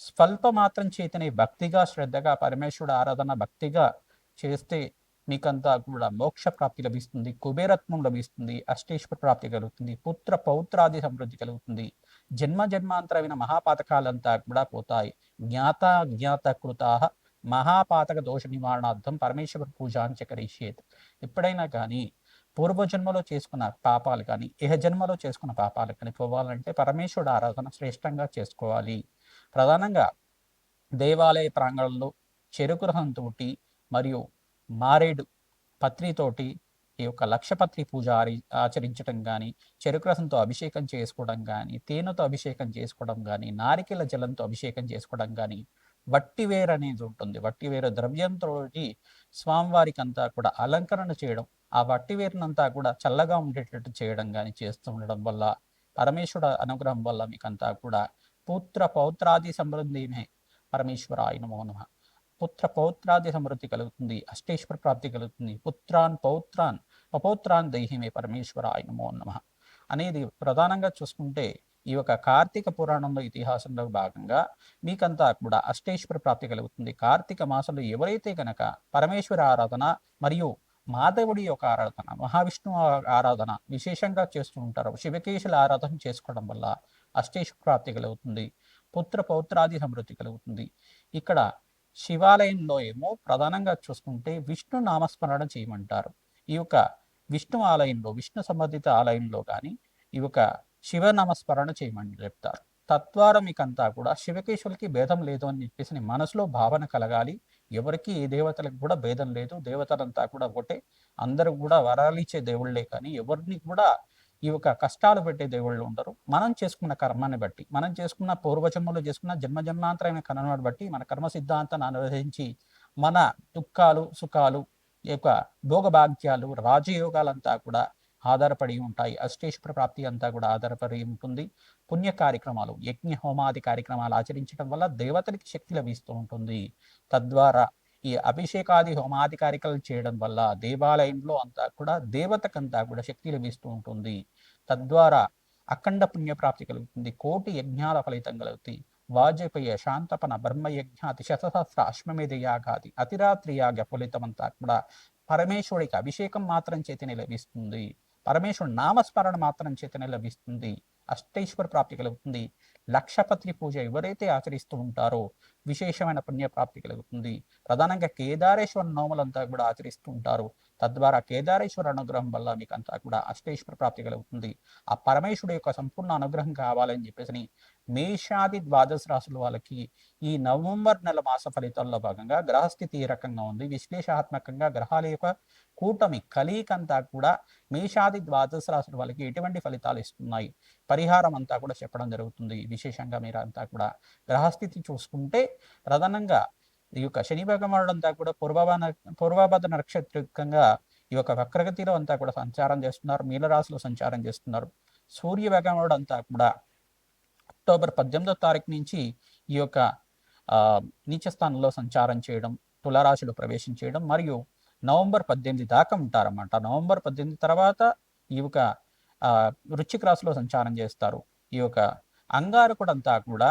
స్వల్ప మాత్రం చేతనే భక్తిగా శ్రద్ధగా పరమేశ్వరుడు ఆరాధన భక్తిగా చేస్తే మీకంతా కూడా మోక్ష ప్రాప్తి లభిస్తుంది కుబేరత్వం లభిస్తుంది అష్టేశ్వర ప్రాప్తి కలుగుతుంది పుత్ర పౌత్రాది సమృద్ధి కలుగుతుంది. జన్మ జన్మాంతరమైన మహాపాతకాలంతా కూడా పోతాయి. జ్ఞాత జ్ఞాత కృతా మహాపాతక దోష నివారణార్థం పరమేశ్వర పూజాన్ చకరిషేత్. ఎప్పుడైనా కానీ పూర్వజన్మలో చేసుకున్న పాపాలు కానీ ఇహ జన్మలో చేసుకున్న పాపాలు కానీ పోవాలంటే పరమేశ్వరుడు ఆరాధన శ్రేష్టంగా చేసుకోవాలి. ప్రధానంగా దేవాలయ ప్రాంగణంలో చెరుకు తోటి మరియు మారేడు పత్రితోటి ఈ యొక్క లక్షపత్రి పూజ ఆచరించడం కానీ చెరుకు రసంతో అభిషేకం చేసుకోవడం కానీ తేనెతో అభిషేకం చేసుకోవడం కానీ నారికెల జలంతో అభిషేకం చేసుకోవడం కానీ వట్టివేరు అనేది ఉంటుంది. వట్టివేరు ద్రవ్యంతో స్వామివారికి అంతా కూడా అలంకరణ చేయడం ఆ వట్టివేరునంతా కూడా చల్లగా ఉండేటట్టు చేయడం కానీ చేస్తూ ఉండడం వల్ల పరమేశ్వర అనుగ్రహం వల్ల మీకంతా కూడా పుత్ర పౌత్రాది సమృద్ధినే పరమేశ్వర ఆయన నమ పుత్ర పౌత్రాది సమృద్ధి కలుగుతుంది అష్టేశ్వర ప్రాప్తి కలుగుతుంది. పుత్రాన్ పౌత్రాన్ పపౌత్రాన్ దైహిమే పరమేశ్వర ఆయన నమ. అనేది ప్రధానంగా చూసుకుంటే ఈ యొక్క కార్తీక పురాణంలో ఇతిహాసంలో భాగంగా మీకంతా కూడా అష్టేశ్వర ప్రాప్తి కలుగుతుంది. కార్తీక మాసంలో ఎవరైతే గనక పరమేశ్వర ఆరాధన మరియు మాధవుడి యొక్క ఆరాధన మహావిష్ణువు ఆరాధన విశేషంగా చేస్తూ ఉంటారు శివకేశుల ఆరాధన చేసుకోవడం వల్ల అష్టేశ్వర ప్రాప్తి కలుగుతుంది పుత్ర పౌత్రాది సమృద్ధి కలుగుతుంది. ఇక్కడ శివాలయంలో ఏమో ప్రధానంగా చూసుకుంటే విష్ణు నామస్మరణ చేయమంటారు. ఈ యొక్క విష్ణు ఆలయంలో విష్ణు సంబంధిత ఆలయంలో కానీ ఈ యొక్క శివ నామస్మరణ చేయమని చెప్తారు. తద్వారా మీకంతా కూడా శివకేశ్వరులకి భేదం లేదు అని చెప్పేసి మనసులో భావన కలగాలి. ఎవరికి ఏ దేవతలకు కూడా భేదం లేదు. దేవతలంతా కూడా ఒకటే. అందరూ కూడా వరాలిచ్చే దేవుళ్ళే కానీ ఎవరిని కూడా ఈ యొక్క కష్టాలు పెట్టే దేవుళ్ళు ఉండరు. మనం చేసుకున్న కర్మాన్ని బట్టి మనం చేసుకున్న పూర్వజన్మలో చేసుకున్న జన్మ జన్మాంతరమైన కర్మను బట్టి మన కర్మ సిద్ధాంతాన్ని అనువదించి మన దుఃఖాలు సుఖాలు ఈ యొక్క భోగభాగ్యాలు రాజయోగాలంతా కూడా ఆధారపడి ఉంటాయి. అష్టేశ్వర ప్రాప్తి అంతా కూడా ఆధారపడి ఉంటుంది. పుణ్య కార్యక్రమాలు యజ్ఞ హోమాది కార్యక్రమాలు ఆచరించడం వల్ల దేవతలకి శక్తి లభిస్తూ ఉంటుంది. తద్వారా ఈ అభిషేకాది హోమాది కార్యక్రమాలు చేయడం వల్ల దేవాలయంలో అంతా కూడా దేవతకంతా కూడా శక్తి లభిస్తూ ఉంటుంది. తద్వారా అఖండ పుణ్యప్రాప్తి కలుగుతుంది. కోటి యజ్ఞాల ఫలితం కలుగుతుంది. వాజపేయ శాంతపన బ్రహ్మయజ్ఞాతి శతసహస్ర అశ్వమేధ యాగాది అతిరాత్రి యాగ అంతా కూడా పరమేశ్వరుడికి అభిషేకం మాత్రం చేతనే లభిస్తుంది. పరమేశ్వరుడు నామస్మరణ మాత్రం చేతనే లభిస్తుంది. అష్టైశ్వర ప్రాప్తి కలుగుతుంది. లక్షపత్రి పూజ ఎవరైతే ఆచరిస్తూ ఉంటారో విశేషమైన పుణ్యప్రాప్తి కలుగుతుంది. ప్రధానంగా కేదారేశ్వర నోములంతా కూడా ఆచరిస్తూ ఉంటారు. తద్వారా కేదారేశ్వర అనుగ్రహం వల్ల మీకు అంతా కూడా అష్టేశ్వర ప్రాప్తి కలుగుతుంది. ఆ పరమేశ్వరుడు యొక్క సంపూర్ణ అనుగ్రహం కావాలని చెప్పేసి మేషాది ద్వాదశ రాశుల వాళ్ళకి ఈ నవంబర్ నెల మాస ఫలితాల్లో భాగంగా గ్రహస్థితి ఏ రకంగా ఉంది? విశ్లేషాత్మకంగా గ్రహాల యొక్క కూటమి కలీకంతా కూడా మేషాది ద్వాదశ రాశుల వాళ్ళకి ఎటువంటి ఫలితాలు ఇస్తున్నాయి? పరిహారం అంతా కూడా చెప్పడం జరుగుతుంది. విశేషంగా మీరు అంతా కూడా గ్రహస్థితి చూసుకుంటే ప్రధానంగా ఈ యొక్క శని భగవానుడు అంతా కూడా పూర్వభాన పూర్వభద్ర నక్షత్రికంగా ఈ యొక్క వక్రగతిలో అంతా కూడా సంచారం చేస్తున్నారు. మీనరాశిలో సంచారం చేస్తున్నారు. సూర్య భగవానుడు అంతా కూడా అక్టోబర్ పద్దెనిమిదో తారీఖు నుంచి ఈ యొక్క నీచ స్థానంలో సంచారం చేయడం తులారాశిలో ప్రవేశం చేయడం మరియు నవంబర్ పద్దెనిమిది దాకా ఉంటారన్నమాట. నవంబర్ పద్దెనిమిది తర్వాత ఈ యొక్క వృచ్చిక రాశిలో సంచారం చేస్తారు. ఈ యొక్క అంగారకుడు అంతా కూడా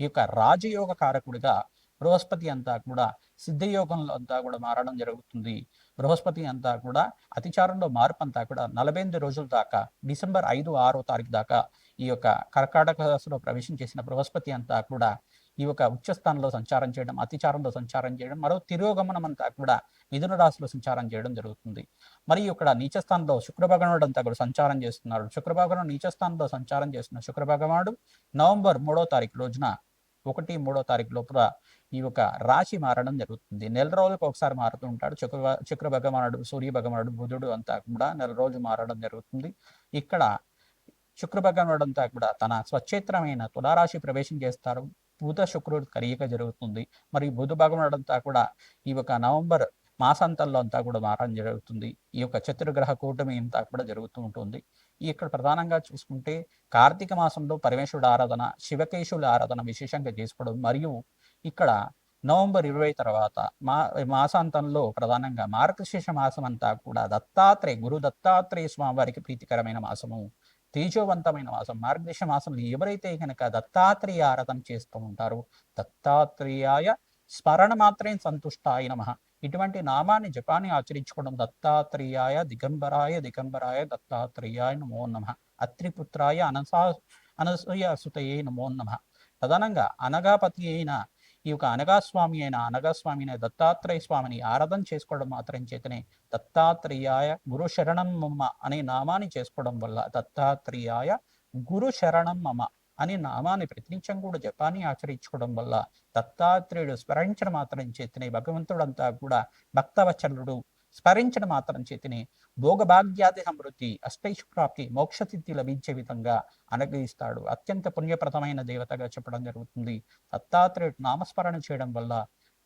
ఈ యొక్క రాజయోగ కారకుడిగా బృహస్పతి అంతా కూడా సిద్ధయోగంలో అంతా కూడా మారడం జరుగుతుంది. బృహస్పతి అంతా కూడా అతిచారంలో మార్పు అంతా కూడా నలభై ఎనిమిది రోజుల దాకా డిసెంబర్ ఐదు ఆరో తారీఖు దాకా ఈ యొక్క కర్కాటక రాశిలో ప్రవేశం చేసిన బృహస్పతి అంతా కూడా ఈ యొక్క ఉచ్చస్థానంలో సంచారం చేయడం అతిచారంలో సంచారం చేయడం మరో తిరోగమనం అంతా కూడా మిథున రాశిలో సంచారం చేయడం జరుగుతుంది. మరియు ఇక్కడ నీచస్థానంలో శుక్రభగవానుడు అంతా కూడా సంచారం చేస్తున్నాడు. శుక్రభగవానుడు నీచస్థానంలో సంచారం చేస్తున్న శుక్రభగవానుడు నవంబర్ మూడో తారీఖు రోజున ఒకటి మూడో తారీఖు లోపల ఈ యొక్క రాశి మారడం జరుగుతుంది. నెల రోజులకు ఒకసారి మారుతూ ఉంటాడు. శుక్ర శుక్ర భగవానుడు సూర్య భగవానుడు బుధుడు అంతా కూడా నెల రోజు మారడం జరుగుతుంది. ఇక్కడ శుక్ర భగవానుడు అంతా కూడా తన స్వచ్ఛేత్రమైన తులారాశి ప్రవేశం చేస్తారు. బుధ శుక్రుడు కలియక జరుగుతుంది. మరియు బుధ భగవానుడు అంతా కూడా ఈ యొక్క నవంబర్ మాసాంతంలో అంతా కూడా మారడం జరుగుతుంది. ఈ యొక్క చతుర్గ్రహ కూటమి అంతా కూడా జరుగుతూ ఉంటుంది. ఇక్కడ ప్రధానంగా చూసుకుంటే కార్తీక మాసంలో పరమేశ్వరుడు ఆరాధన శివకేశుల ఆరాధన విశేషంగా చేసుకోవడం మరియు ఇక్కడ నవంబర్ ఇరవై తర్వాత మా మాసాంతంలో ప్రధానంగా మార్గశీర్ష మాసం అంతా కూడా దత్తాత్రేయ గురు దత్తాత్రేయ స్వామి వారికి ప్రీతికరమైన మాసము. తేజోవంతమైన మాసం మార్గదర్శ మాసంలో ఎవరైతే కనుక దత్తాత్రేయ ఆరాధన చేస్తూ ఉంటారో దత్తాత్రేయాయ స్మరణ మాత్రమే సంతుష్టాయ నమ. ఇటువంటి నామాన్ని జపాన్ని ఆచరించుకోవడం దత్తాత్రేయాయ దిగంబరాయ దిగంబరాయ దత్తాత్రేయాయ నమో నమ. అత్రిపుత్రాయ అనసా అనసూయ సుతయే నమో నమ. ప్రధానంగా అనగాపతి అయిన ఈ యొక్క అనగాస్వామి అయిన అనగాస్వామి అయిన దత్తాత్రేయ స్వామిని ఆరాధన చేసుకోవడం మాత్రం చేతనే దత్తాత్రేయాయ గురు శరణం మమ్మ అనే నామాన్ని చేసుకోవడం వల్ల దత్తాత్రేయాయ గురు శరణం మమ అనే నామాన్ని ప్రతినిత్యం కూడా జపాన్ని ఆచరించుకోవడం వల్ల దత్తాత్రేయుడు స్మరించడం మాత్రం చేతనే భగవంతుడంతా కూడా భక్తవచనుడు స్మరించడం మాత్రం చేతిని భోగభాగ్యాది సమృద్ధి అష్టైశ్వరాప్తి మోక్షసిద్ధి లభించే విధంగా అనుగ్రహిస్తాడు. అత్యంత పుణ్యప్రదమైన దేవతగా చెప్పడం జరుగుతుంది. దత్తాత్రేయుడు నామస్మరణ చేయడం వల్ల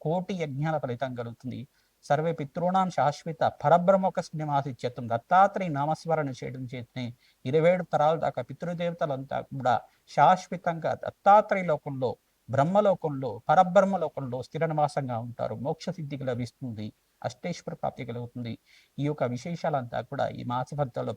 కోటి యజ్ఞాల ఫలితం కలుగుతుంది. సర్వే పితృణాం శాశ్వత పరబ్రహ్మక నివాసిత్యత్వం దత్తాత్రేయ నామస్మరణ చేయడం చేతనే ఇరవై ఏడు తరాల దాకా పితృదేవతలంతా కూడా శాశ్వతంగా దత్తాత్రేయ లోకంలో బ్రహ్మలోకంలో పరబ్రహ్మ లోకంలో స్థిర నివాసంగా ఉంటారు. మోక్ష సిద్ధికి లభిస్తుంది. అష్టేశ్వర ప్రాప్తి కలుగుతుంది. ఈ యొక్క విశేషాలంతా కూడా ఈ మాస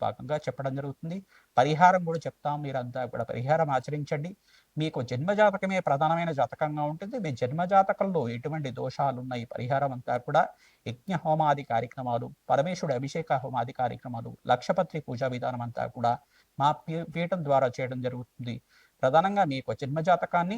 భాగంగా చెప్పడం జరుగుతుంది. పరిహారం కూడా చెప్తాం. మీరంతా కూడా పరిహారం ఆచరించండి. మీకు జన్మజాతకమే ప్రధానమైన జాతకంగా ఉంటుంది. మీ జన్మజాతకంలో ఎటువంటి దోషాలు ఉన్నాయి పరిహారం అంతా కూడా యజ్ఞ హోమాది కార్యక్రమాలు పరమేశ్వరుడు అభిషేక హోమాది కార్యక్రమాలు లక్షపత్రి పూజా విధానం అంతా కూడా మా పీఠం ద్వారా చేయడం జరుగుతుంది. ప్రధానంగా మీకు జన్మజాతకాన్ని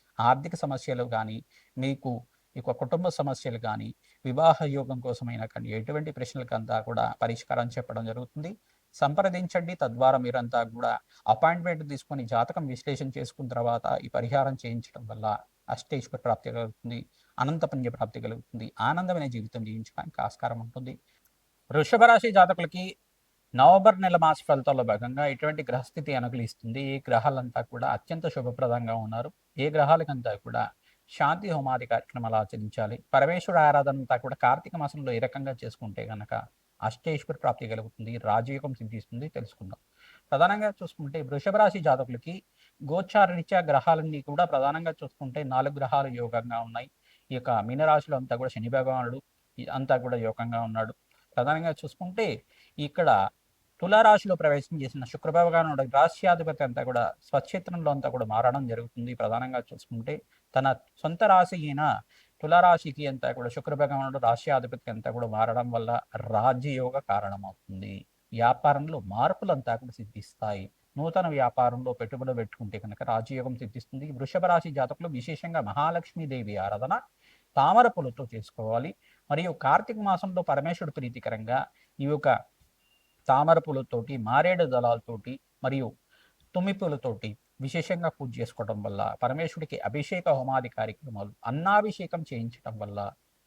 ఆర్థిక సమస్యలు కానీ మీకు యొక్క కుటుంబ సమస్యలు కానీ వివాహ యోగం కోసమైనా కానీ ఎటువంటి ప్రశ్నలకంతా కూడా పరిష్కారం చెప్పడం జరుగుతుంది. సంప్రదించండి. తద్వారా మీరంతా కూడా అపాయింట్మెంట్ తీసుకొని జాతకం విశ్లేషణ చేసుకున్న తర్వాత ఈ పరిహారం చేయించడం వల్ల అష్టేశ్వర ప్రాప్తి కలుగుతుంది. అనంత పుణ్య ప్రాప్తి కలుగుతుంది. ఆనందమైన జీవితం జీవించడానికి ఆస్కారం ఉంటుంది. వృషభ రాశి జాతకులకి నవంబర్ నెల మాస ఫలితాల్లో భాగంగా ఇటువంటి గ్రహస్థితి అనుకూలిస్తుంది? ఈ గ్రహాలంతా కూడా అత్యంత శుభప్రదంగా ఉన్నారు. ఏ గ్రహాలకంతా కూడా శాంతి హోమాది కార్యక్రమాలు ఆచరించాలి. పరమేశ్వర ఆరాధన అంతా కూడా కార్తీక మాసంలో ఏ రకంగా చేసుకుంటే గనక అష్టేశ్వర ప్రాప్తి కలుగుతుంది రాజయోగం సిద్ధిస్తుంది తెలుసుకుందాం. ప్రధానంగా చూసుకుంటే వృషభ రాశి జాతకులకి గోచారరీత్యా గ్రహాలన్నీ కూడా ప్రధానంగా చూసుకుంటే నాలుగు గ్రహాలు యోగంగా ఉన్నాయి. ఈ యొక్క మీనరాశిలో అంతా కూడా శని భగవానుడు అంతా కూడా యోగంగా ఉన్నాడు. ప్రధానంగా చూసుకుంటే ఇక్కడ తులారాశిలో ప్రవేశం చేసిన శుక్రభగవానుడు రాశ్యాధిపతి అంతా కూడా స్వచ్ఛేత్రంలో అంతా కూడా మారడం జరుగుతుంది. ప్రధానంగా చూసుకుంటే తన సొంత రాశి అయిన తులారాశికి అంతా కూడా శుక్రభగవానుడు రాశ్యాధిపతి అంతా కూడా మారడం వల్ల రాజ్యయోగ కారణమవుతుంది. వ్యాపారంలో మార్పులంతా కూడా సిద్ధిస్తాయి. నూతన వ్యాపారంలో పెట్టుబడి పెట్టుకుంటే కనుక రాజయోగం సిద్ధిస్తుంది. వృషభ రాశి జాతకులు విశేషంగా మహాలక్ష్మీదేవి ఆరాధన తామర పూలతో చేసుకోవాలి. మరియు కార్తీక మాసంలో పరమేశ్వరుడు ప్రీతికరంగా ఈ యొక్క తామర పూలతోటి మారేడు దళాలతోటి మరియు తుమ్మి పూలతోటి విశేషంగా పూజ చేసుకోవడం వల్ల పరమేశ్వరుడికి అభిషేక హోమాది కార్యక్రమాలు అన్నాభిషేకం చేయించడం వల్ల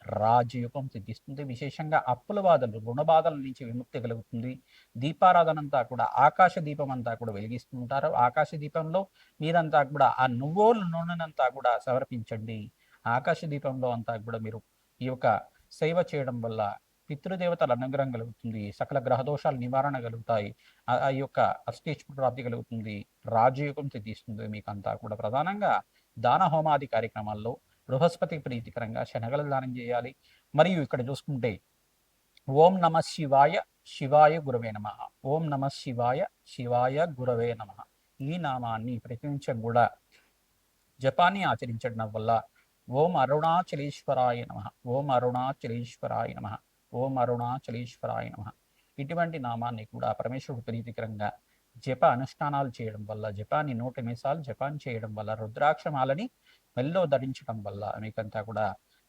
రాజయుగం సిద్ధిస్తుంది. విశేషంగా అప్పుల బాధలు రుణ బాధల నుంచి విముక్తి కలుగుతుంది. దీపారాధన అంతా కూడా ఆకాశ దీపం అంతా కూడా వెలిగిస్తుంటారు ఆకాశ దీపంలో మీరంతా కూడా ఆ నువ్వుల నూనెనంతా కూడా సమర్పించండి. ఆకాశ దీపంలో అంతా కూడా మీరు ఈ యొక్క సేవ చేయడం వల్ల పితృదేవతల అనుగ్రహం కలుగుతుంది. సకల గ్రహదోషాలు నివారణ కలుగుతాయి. ఆ యొక్క అష్టేశ్వర ప్రాప్తి కలుగుతుంది. రాజయోగం సిద్ధిస్తుంది మీకు అంతా కూడా. ప్రధానంగా దాన హోమాది కార్యక్రమాల్లో బృహస్పతి ప్రీతికరంగా శనగలు దానం చేయాలి. మరియు ఇక్కడ చూసుకుంటే ఓం నమ శివాయ శివాయ గురవే నమ. ఓం నమ శివాయ శివాయ గురవే నమ. ఈ నామాన్ని ప్రతినిత్యం కూడా జపాన్ని ఆచరించడం వల్ల ఓం అరుణాచలేశ్వరాయ నమ. ఓం అరుణాచలేశ్వరాయ నమ. ఓం అరుణాచలేశ్వరాయ నమ. ఇటువంటి నామాన్ని కూడా పరమేశ్వరుడు ప్రీతికరంగా జప అనుష్ఠానాలు చేయడం వల్ల జపాన్ని నూట నిమిషాలు జపాన్ చేయడం వల్ల రుద్రాక్షమాలని మెల్లో ధరించడం వల్ల మీకంతా కూడా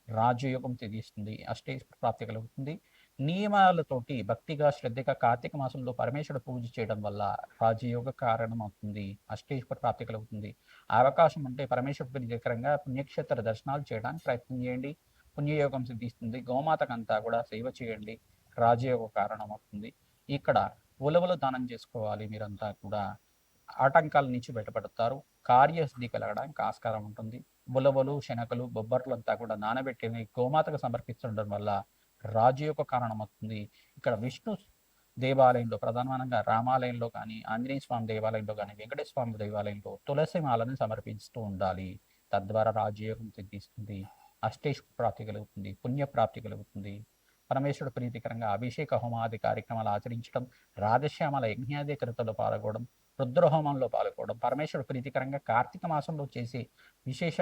రాజయోగం తెలియస్తుంది అష్టేశ్వర ప్రాప్తి కలుగుతుంది. నియమాలతోటి భక్తిగా శ్రద్ధగా కార్తీక మాసంలో పరమేశ్వరుడు పూజ చేయడం వల్ల రాజయోగ కారణం అవుతుంది అష్టేశ్వర ప్రాప్తి కలుగుతుంది. అవకాశం ఉంటే పరమేశ్వర దగ్గరంగా పుణ్యక్షేత్ర దర్శనాలు చేయడానికి ప్రయత్నం చేయండి. పుణ్యయోగం సిద్ధిస్తుంది గోమాతకంతా కూడా సేవ చేయండి. రాజయోగ కారణం అవుతుంది ఇక్కడ ఉలవలు దానం చేసుకోవాలి మీరంతా కూడా. ఆటంకాల నుంచి బయటపడతారు. కార్యసిద్ధి కలగడానికి ఆస్కారం ఉంటుంది. ఉలవలు శనకలు బొబ్బర్లు అంతా కూడా నానబెట్టి గోమాతకు సమర్పించడం వల్ల రాజు యొక్క కారణం అవుతుంది ఇక్కడ విష్ణు దేవాలయంలో ప్రధానంగా రామాలయంలో కానీ ఆంజనేయ స్వామి దేవాలయంలో కానీ వెంకటేశ్వర స్వామి దేవాలయంలో తులసి మాలను సమర్పిస్తూ ఉండాలి. తద్వారా రాజయోగం సిద్ధిస్తుంది. అష్టేష్ ప్రాప్తి కలుగుతుంది పుణ్యప్రాప్తి కలుగుతుంది. పరమేశ్వరుడు ప్రీతికరంగా అభిషేక హోమాది కార్యక్రమాలు ఆచరించడం రాధశ్యామల యజ్ఞాధికృతలో పాల్గొనడం రుద్రహోమంలో పాల్గొనడం పరమేశ్వరుడు ప్రీతికరంగా కార్తీక మాసంలో చేసే విశేష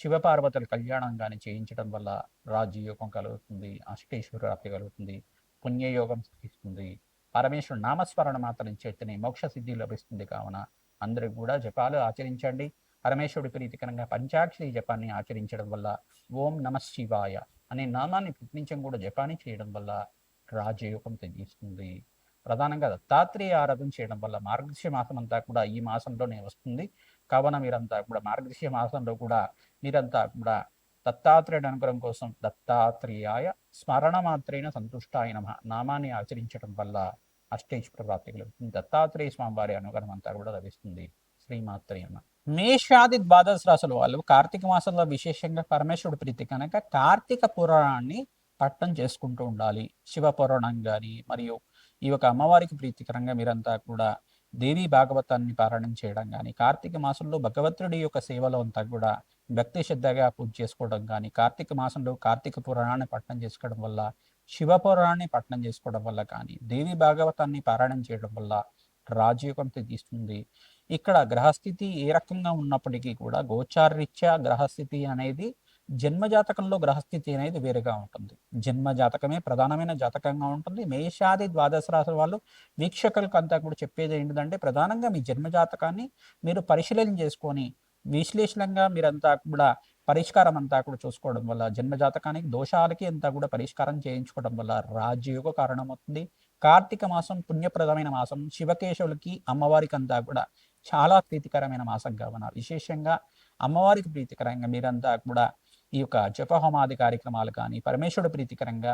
శివపార్వతుల కళ్యాణం కానీ చేయించడం వల్ల రాజ్యయోగం కలుగుతుంది అష్టేశ్వర ప్రాప్తి కలుగుతుంది పుణ్యయోగం సిద్ధిస్తుంది. పరమేశ్వరుడు నామస్మరణ మాత్రం చేతనే మోక్ష సిద్ధి లభిస్తుంది కావున అందరూ కూడా జపాలు ఆచరించండి. పరమేశ్వరుడి ప్రీతికరంగా పంచాక్షరి జపాన్ని ఆచరించడం వల్ల ఓం నమ శివాయ అనే నామాన్ని ప్రతినిత్యం కూడా జపాన్ని చేయడం వల్ల రాజయోగం తెగిస్తుంది ప్రధానంగా దత్తాత్రేయ ఆరాధన చేయడం వల్ల మార్గశిర మాసం అంతా కూడా ఈ మాసంలోనే వస్తుంది. కావున మీరంతా కూడా మార్గశిర మాసంలో కూడా మీరంతా కూడా దత్తాత్రేయుడు అనుగ్రహం కోసం దత్తాత్రేయాయ స్మరణ మాత్రైన సంతుష్టాయ నమ నామాన్ని ఆచరించడం వల్ల అష్టేశ్వర ప్రాప్తి కలుగుతుంది. దత్తాత్రేయ స్వామి వారి అనుగ్రహం అంతా కూడా లభిస్తుంది. శ్రీమాత్రేయ మేషాది ద్వాదశ రాసుల వాళ్ళు కార్తీక మాసంలో విశేషంగా పరమేశ్వరుడు ప్రీతి కనుక కార్తీక పురాణాన్ని పట్టం చేసుకుంటూ ఉండాలి. శివ పురాణం కానీ మరియు ఈ యొక్క అమ్మవారికి ప్రీతికరంగా మీరంతా కూడా దేవీ భాగవతాన్ని పారాయణం చేయడం కానీ కార్తీక మాసంలో భగవంతుడి యొక్క సేవలో అంతా కూడా భక్తి శ్రద్ధగా పూజ చేసుకోవడం కానీ కార్తీక మాసంలో కార్తీక పురాణాన్ని పట్టణం చేసుకోవడం వల్ల శివ పురాణాన్ని పట్టణం చేసుకోవడం వల్ల కానీ దేవి భాగవతాన్ని పారాయణం చేయడం వల్ల రాజయోగం తీస్తుంది. ఇక్కడ గ్రహస్థితి ఏ రకంగా ఉన్నప్పటికీ కూడా గోచారరీత్యా గ్రహస్థితి అనేది జన్మజాతకంలో గ్రహస్థితి అనేది వేరుగా ఉంటుంది. జన్మ జాతకమే ప్రధానమైన జాతకంగా ఉంటుంది. మేషాది ద్వాదశ రాశుల వాళ్ళు వీక్షకులకు అంతా కూడా చెప్పేది ఏంటంటే ప్రధానంగా మీ జన్మ జాతకాన్ని మీరు పరిశీలన చేసుకొని విశ్లేషణంగా మీరంతా కూడా పరిష్కారం అంతా కూడా చూసుకోవడం వల్ల జన్మ జాతకానికి దోషాలకి అంతా కూడా పరిష్కారం చేయించుకోవడం వల్ల రాజయోగ కారణమవుతుంది. కార్తీక మాసం పుణ్యప్రదమైన మాసం శివకేశవులకి అమ్మవారికి అంతా కూడా చాలా ప్రీతికరమైన మాసంగా ఉన్నారు విశేషంగా అమ్మవారికి ప్రీతికరంగా మీరంతా కూడా ఈ యొక్క జపహోమాది కార్యక్రమాలు కానీ పరమేశ్వరుడు ప్రీతికరంగా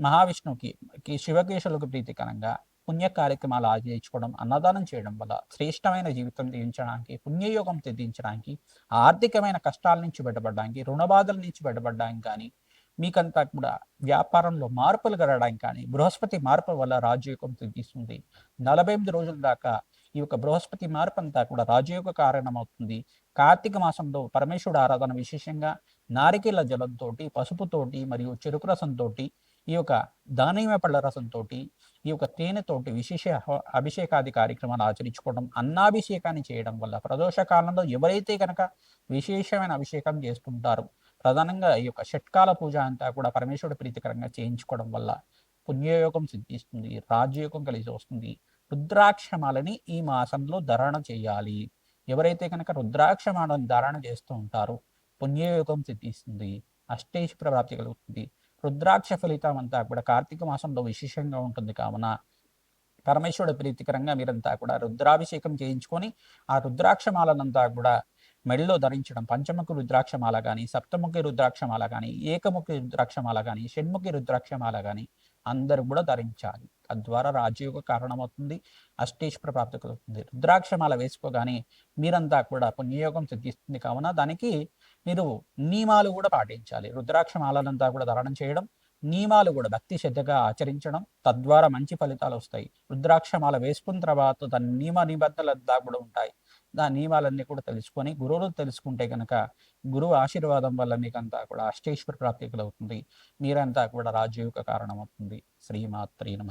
మహావిష్ణువుకి శివకేశులకు ప్రీతికరంగా పుణ్య కార్యక్రమాలు ఆచరించుకోవడం అన్నదానం చేయడం వల్ల శ్రేష్టమైన జీవితం తీయించడానికి పుణ్యయోగం తెదించడానికి ఆర్థికమైన కష్టాల నుంచి బయటపడడానికి రుణబాధల నుంచి బయటపడడానికి కానీ మీకంతా కూడా వ్యాపారంలో మార్పులు కలగడానికి కానీ బృహస్పతి మార్పు వల్ల రాజయోగం తెగిస్తుంది. నలభై ఎనిమిది రోజుల దాకా ఈ యొక్క బృహస్పతి మార్పు అంతా కూడా రాజయోగ కారణమవుతుంది. కార్తీక మాసంలో పరమేశ్వరుడు ఆరాధన విశేషంగా నారికేల జలంతో పసుపుతోటి మరియు చెరుకు రసంతో ఈ యొక్క దానిమ్మ పళ్ళ రసంతో ఈ యొక్క తేనెతోటి విశేష అభిషేకాది కార్యక్రమాలు ఆచరించుకోవడం అన్నాభిషేకాన్ని చేయడం వల్ల ప్రదోష కాలంలో ఎవరైతే కనుక విశేషమైన అభిషేకం చేస్తుంటారో ప్రధానంగా ఈ యొక్క షట్కాల పూజ అంతా కూడా పరమేశ్వరుడు ప్రీతికరంగా చేయించుకోవడం వల్ల పుణ్యయోగం సిద్ధిస్తుంది రాజయోగం కలిసి వస్తుంది. రుద్రాక్షమాలని ఈ మాసంలో ధారణ చేయాలి. ఎవరైతే కనుక రుద్రాక్షమాలను ధారణ చేస్తూ ఉంటారో పుణ్యయోగం సిద్ధిస్తుంది అష్టేష్ ప్రాప్తి కలుగుతుంది. రుద్రాక్ష ఫలితం అంతా కూడా కార్తీక మాసంలో విశేషంగా ఉంటుంది కావున పరమేశ్వరుడు ప్రీతికరంగా మీరంతా కూడా రుద్రాభిషేకం చేయించుకొని ఆ రుద్రాక్షమాలనంతా కూడా మెడలో ధరించడం పంచముఖి రుద్రాక్షమాల కానీ సప్తముఖి రుద్రాక్షమాల కానీ ఏకముఖి రుద్రాక్షమాల కానీ షణ్ముఖి రుద్రాక్షమాల కానీ అందరూ కూడా ధరించాలి. తద్వారా రాజయోగ కారణమవుతుంది అష్టేశ్వర ప్రాప్తి కలుగుతుంది. రుద్రాక్షమాల వేసుకోగానే మీరంతా కూడా పుణ్యయోగం సిద్ధిస్తుంది. కావున దానికి మీరు నియమాలు కూడా పాటించాలి. రుద్రాక్షమాలంతా కూడా ధారణం చేయడం నియమాలు కూడా భక్తి శ్రద్ధగా ఆచరించడం తద్వారా మంచి ఫలితాలు వస్తాయి. రుద్రాక్షమాల వేసుకున్న తర్వాత దాని నియమ నిబంధనలు కూడా ఉంటాయి. దాని నియమాలన్నీ కూడా తెలుసుకొని గురువులు తెలుసుకుంటే కనుక గురువు ఆశీర్వాదం వల్ల మీకంతా కూడా అష్టేశ్వర ప్రాప్తి కలుగుతుంది. మీరంతా కూడా రాజయోగ కారణమవుతుంది. శ్రీమాత్రి నమ.